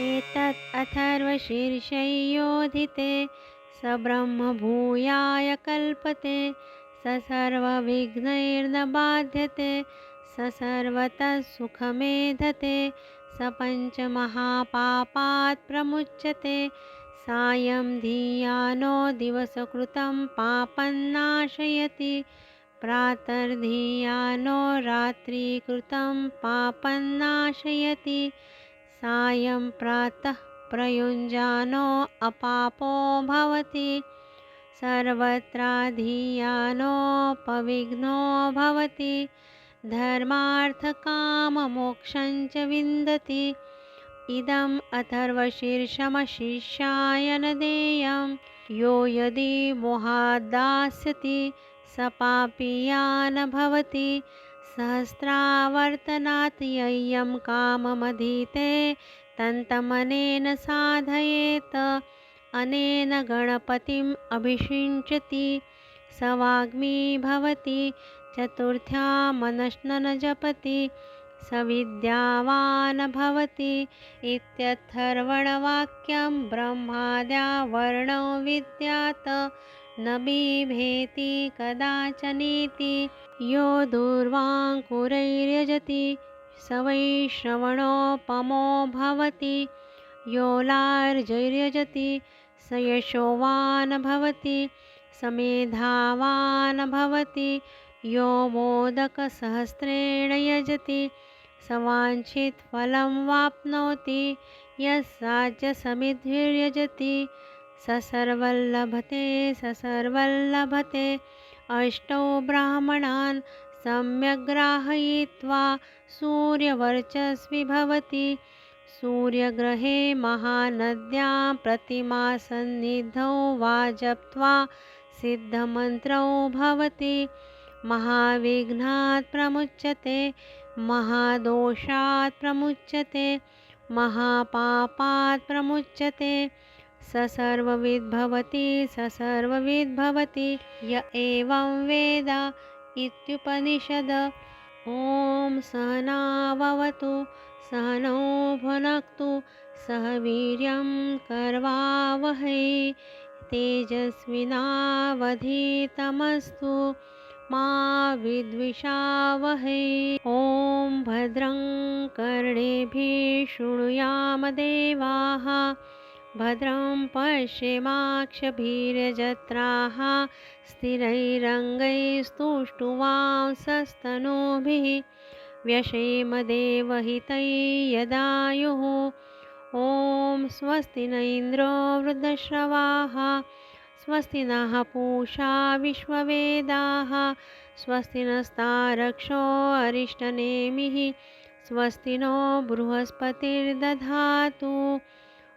एतत् अथर्वशीर्षयोधिते स ब्रह्मभूयाय कल्पते स सर्वविघ्नैर्न बाध्यते स सर्वतः सुखमेधते स पञ्चमहापापात् प्रमुच्यते सायं धियानो दिवसकृतं पापन्नाशयति प्रातर्धियानो रात्रिकृतं पापन्नाशयति सायं प्रातः प्रयुञ्जानो अपापो भवति। सर्वत्राधियानोपविघ्नो भवति। धर्मार्थकाममोक्षञ्च विन्दति। इदम् अथर्वशीर्षमशिष्याय न देयं यो यदि मोहाद्दास्यति स पापीया न भवति। सहस्रावर्तनात् यय्यं काममधीते तन्तमनेन साधयेत्। अनेन गणपतिम् अभिषिञ्चति स वाग्मी भवति चतुर्थ्या मनश्नन जपति स विद्यावान् भवति। इत्यथर्वणवाक्यं ब्रह्माद्या वर्णो विद्यात्। न बिभेति कदाचनीति यो दूर्वाङ्कुरैर्यजति स वै श्रवणोपमो भवति यो लार्जैर्यजति स यशोवान् भवति समेधावान् भवति यो मोदकसहस्रेण यजति स वाञ्छितफलं वाप्नोति च स ससर्वल्लभते ससर्वल्लभते। अष्टौ ब्राह्मणान् सम्यग्राहयित्वा सूर्यवर्चस्वी भवति। सूर्यग्रहे महानद्यां प्रतिमासन्निधौ वा जप्त्वा सिद्धमन्त्रौ भवति। महाविघ्नात् प्रमुच्यते महादोषात् प्रमुच्यते महापापात् प्रमुच्यते। स सर्वविद्भवति स सर्वविद्भवति य एवं वेद इत्युपनिषद। ॐ सहनाववतु सहनौ भुनक्तु सह वीर्यं कर्वावहै तेजस्विनावधीतमस्तु मा विद्विषावहै। ॐ भद्रं कर्णेभिः शृणुयामदेवाः भद्रं पश्येमाक्षभिर्जत्राः स्थिरैरङ्गैस्तुष्टुवांसस्तनूभिः व्यशेमदेवहितै यदायुः। ॐ स्वस्ति न इन्द्रो वृद्धश्रवाः स्वस्ति नः पूषा विश्ववेदाः स्वस्ति नस्तारक्षो अरिष्टनेमिः स्वस्ति नो बृहस्पतिर्दधातु।